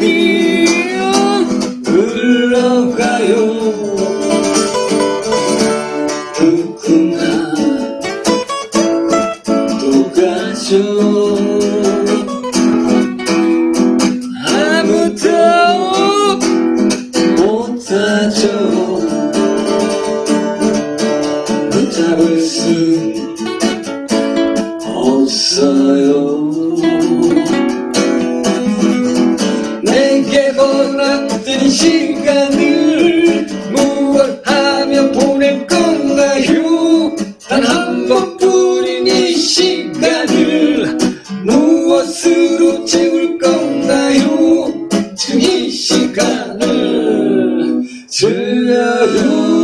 시간이 흘러가요. 누구나 아무 내게 허락된 시간을 무얼 하며 보낼 건가요? 단 한 번뿐인 이 시간을 무엇으로 채울 건가요? 지금 이 시간을 즐겨요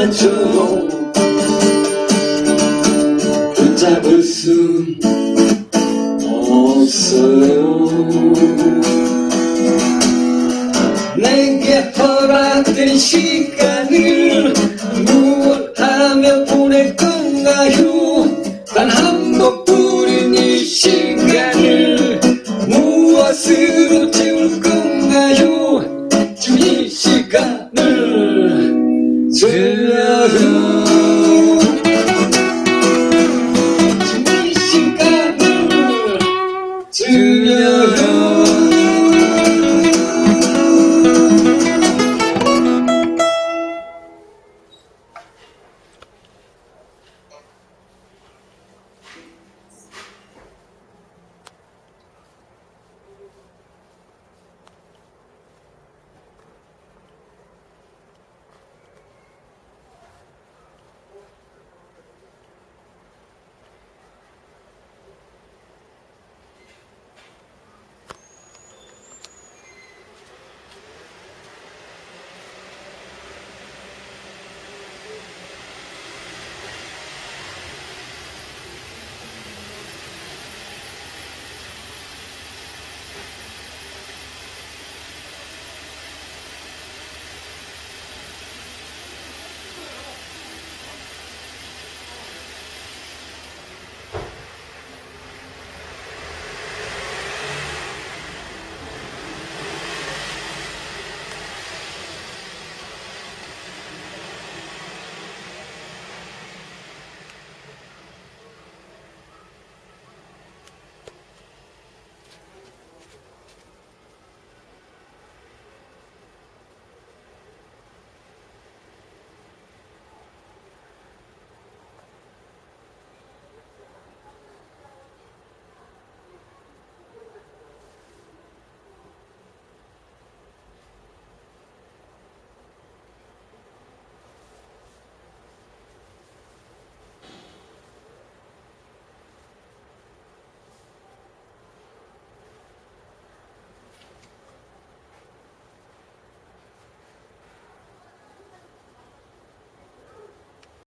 사죠 붙잡을 수 없어요. 내게 허락된 시간을 무엇 하며 보낼 건가요? 단한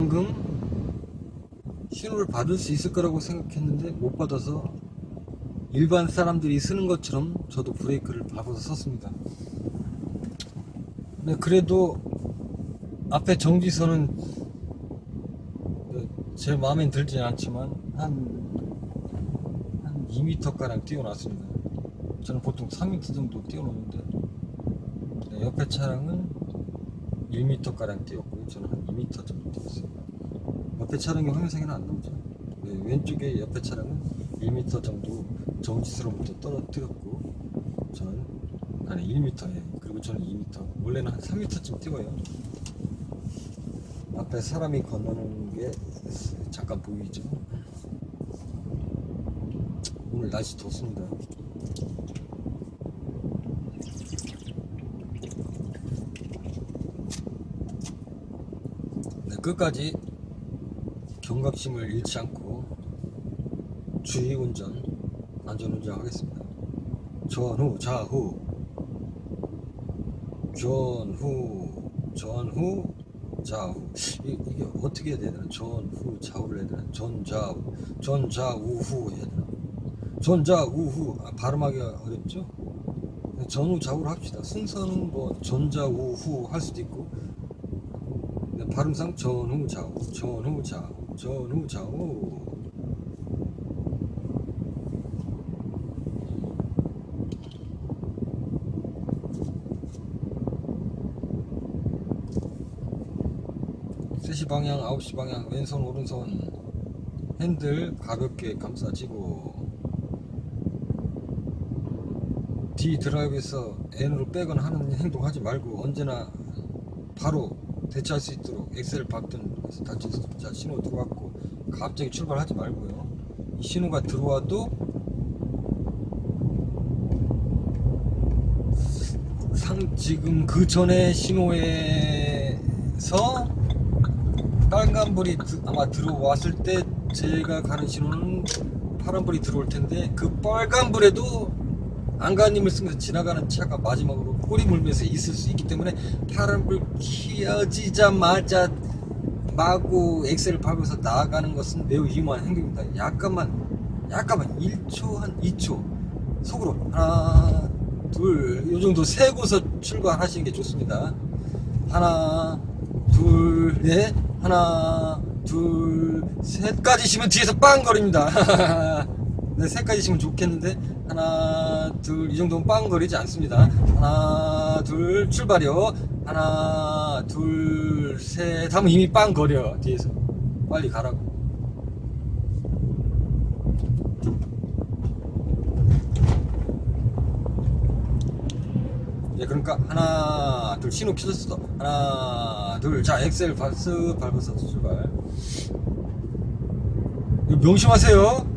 방금 신호를 받을 수 있을 거라고 생각했는데 못 받아서 일반 사람들이 쓰는 것처럼 저도 브레이크를 밟아서 섰습니다. 네, 그래도 앞에 정지선은 네, 제 마음에 들진 않지만 한, 한 2m가량 띄워놨습니다. 저는 보통 3m 정도 띄워놓는데 네, 옆에 차량은 1m가량 띄웠고요. 저는 한 2m 정도 띄웠어요. 옆에 차량이 화면상에는 안 나오죠. 네, 왼쪽에 옆에 차량은 1m 정도 정지수로부터 떨어뜨렸고 저는 아니 1m에 그리고 저는 2m 원래는 한 3m쯤 띄워요. 앞에 사람이 건너는 게 잠깐 보이죠. 오늘 날씨 덥습니다. 네, 끝까지 경각심을 잃지 않고 주의 운전, 안전 운전 하겠습니다. 전후, 좌후, 전후, 전후, 좌후. 이, 이게 어떻게 해야 되나? 전후, 좌우를 해야 되나? 전좌우, 전좌우후 해야 되나? 전좌우후. 아, 발음하기가 어렵죠? 전후, 좌우를 합시다. 순서는 뭐 전좌우후 할 수도 있고 네, 발음상 전후, 좌우, 전후, 좌우, 전후, 좌우. 세시 방향, 아홉 시 방향, 왼손, 오른손 핸들 가볍게 감싸지고 D 드라이브에서 N으로 빼거나 하는 행동 하지 말고 언제나 바로 대처할 수 있도록 엑셀 다칠 수 자, 신호 들어왔고 갑자기 출발하지 말고요. 이 신호가 들어와도 상 지금 그 전에 신호에서 빨간불이 드- 아마 들어왔을 때 제가 가는 신호는 파란불이 들어올 텐데 그 빨간불에도 안가님을 쓰면서 지나가는 차가 마지막으로 꼬리 물면서 있을 수 있기 때문에 파란불 켜지자마자 마구 엑셀을 밟아서 나아가는 것은 매우 위험한 행동입니다. 약간만 약간만 1초 한 2초 속으로 하나 둘이 정도 세고서 출발하시는 게 좋습니다. 하나 둘 넷 하나 둘 셋까지 시면 뒤에서 빵 거립니다. 네, 셋까지시면 좋겠는데 하나 둘 이 정도면 빵거리지 않습니다. 하나 둘 출발이요. 하나 둘셋 하면 이미 빵거려 뒤에서 빨리 가라고. 예, 그러니까 하나, 둘 신호 켜졌어. 하나, 둘, 자 엑셀 밟스 밟아서 출발. 명심하세요.